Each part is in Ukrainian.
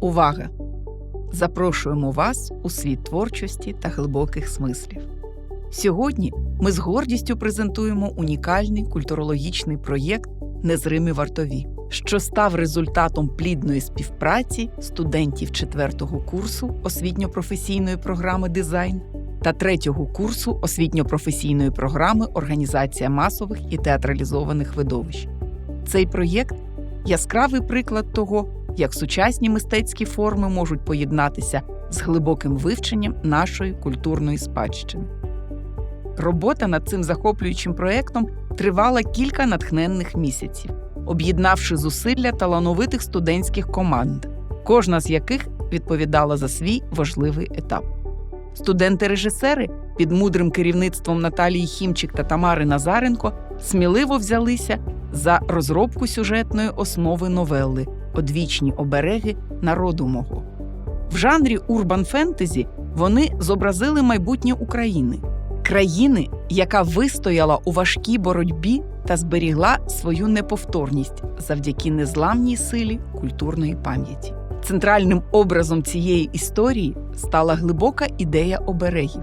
Увага! Запрошуємо вас у світ творчості та глибоких смислів. Сьогодні ми з гордістю презентуємо унікальний культурологічний проєкт Незримі вартові, що став результатом плідної співпраці студентів 4-го курсу освітньо-професійної програми дизайн та 3-го курсу освітньо-професійної програми Організація масових і театралізованих видовищ. Цей проєкт яскравий приклад того, як сучасні мистецькі форми можуть поєднатися з глибоким вивченням нашої культурної спадщини. Робота над цим захоплюючим проєктом тривала кілька натхненних місяців, об'єднавши зусилля талановитих студентських команд, кожна з яких відповідала за свій важливий етап. Студенти-режисери під мудрим керівництвом Наталії Хімчик та Тамари Назаренко сміливо взялися за розробку сюжетної основи новели Одвічні обереги народу мого. В жанрі урбан фентезі вони зобразили майбутнє України, країни, яка вистояла у важкій боротьбі та зберігла свою неповторність завдяки незламній силі культурної пам'яті. Центральним образом цієї історії стала глибока ідея оберегів,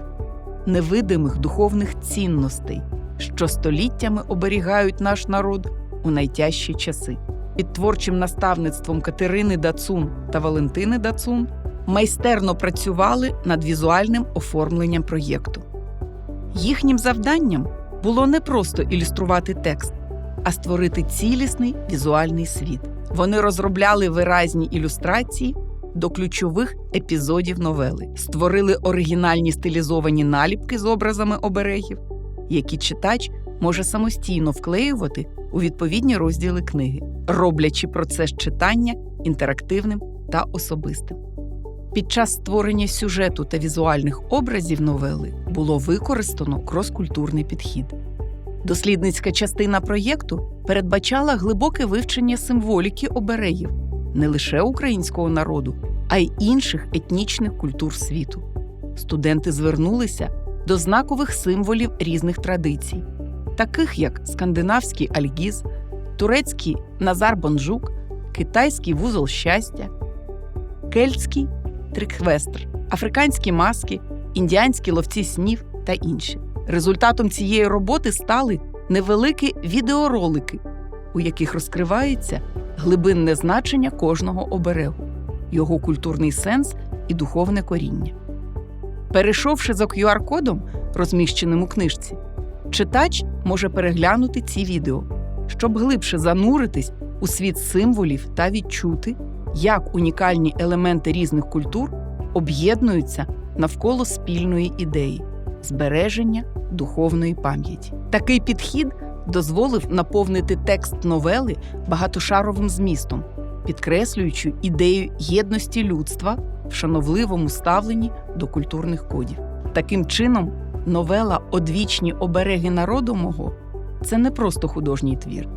невидимих духовних цінностей, що століттями оберігають наш народ у найтяжчі часи. Під творчим наставництвом Катерини Дацун та Валентини Дацун майстерно працювали над візуальним оформленням проєкту. Їхнім завданням було не просто ілюструвати текст, а створити цілісний візуальний світ. Вони розробляли виразні ілюстрації до ключових епізодів новели, створили оригінальні стилізовані наліпки з образами оберегів, які читач може самостійно вклеювати у відповідні розділи книги, роблячи процес читання інтерактивним та особистим. Під час створення сюжету та візуальних образів новели було використано кроскультурний підхід. Дослідницька частина проєкту передбачала глибоке вивчення символіки оберегів не лише українського народу, а й інших етнічних культур світу. Студенти звернулися до знакових символів різних традицій, таких як скандинавський альгіз, турецький Назар Бонжук, китайський вузол щастя, кельтський трикхвестр, африканські маски, індіанські ловці снів та інші. Результатом цієї роботи стали невеликі відеоролики, у яких розкривається глибинне значення кожного оберегу, його культурний сенс і духовне коріння. Перейшовши за QR-кодом, розміщеним у книжці, читач може переглянути ці відео, щоб глибше зануритись у світ символів та відчути, як унікальні елементи різних культур об'єднуються навколо спільної ідеї збереження духовної пам'яті. Такий підхід дозволив наповнити текст новели багатошаровим змістом, підкреслюючи ідею єдності людства в шановливому ставленні до культурних кодів. Таким чином, новела Одвічні обереги народу мого це не просто художній твір,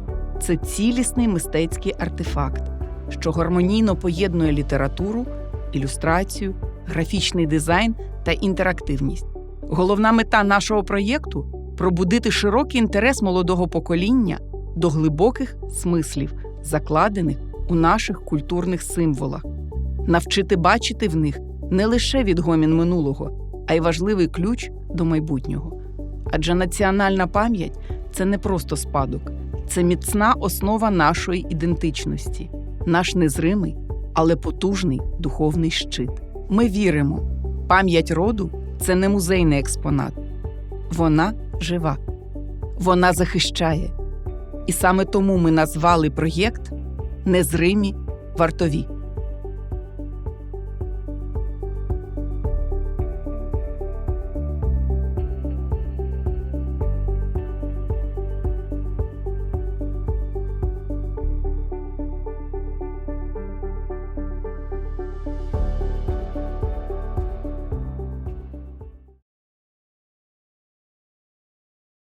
це цілісний мистецький артефакт, що гармонійно поєднує літературу, ілюстрацію, графічний дизайн та інтерактивність. Головна мета нашого проєкту пробудити широкий інтерес молодого покоління до глибоких смислів, закладених у наших культурних символах, навчити бачити в них не лише відгомін минулого, а й важливий ключ до майбутнього. Адже національна пам'ять це не просто спадок, це міцна основа нашої ідентичності, наш незримий, але потужний духовний щит. Ми віримо, пам'ять роду це не музейний експонат, вона жива, вона захищає. І саме тому ми назвали проєкт Незримі вартові.